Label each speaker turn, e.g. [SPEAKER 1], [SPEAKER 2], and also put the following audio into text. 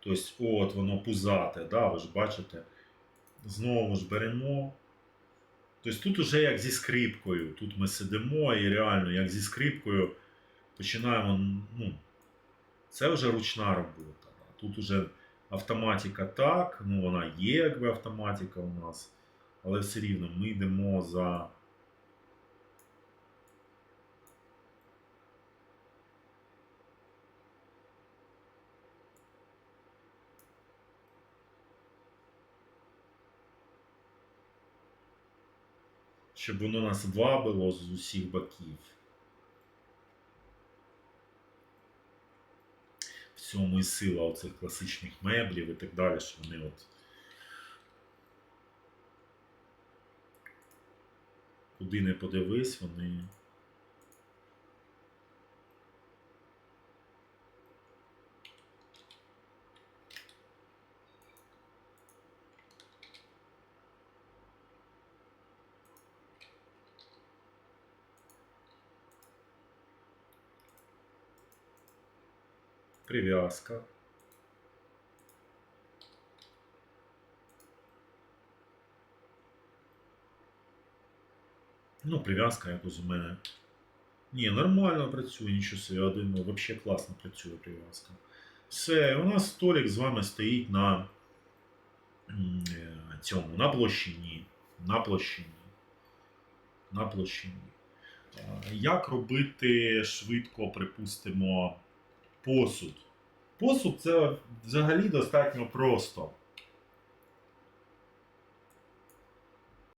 [SPEAKER 1] Тобто, от воно пузате, да, ви ж бачите. Знову ж беремо. Тобто тут уже як зі скрипкою. Тут ми сидимо і реально, як зі скрипкою, починаємо. Ну, це вже ручна робота. да. Тут уже автоматика так, ну вона є, якби автоматика у нас. Але все рівно ми йдемо за. Щоб воно нас вабило з усіх боків. В цьому і сила оцих класичних меблів і так далі, що вони от. Куди не подивись, вони. Прив'язка. Ну, прив'язка якось у мене. Ні, нормально працює, нічого собі, один, ну, взагалі класно працює прив'язка. Все, у нас столик з вами стоїть на е, цьому, на площині. На площині. На площині. Як робити швидко, припустимо, посуд? Посуд це взагалі достатньо просто.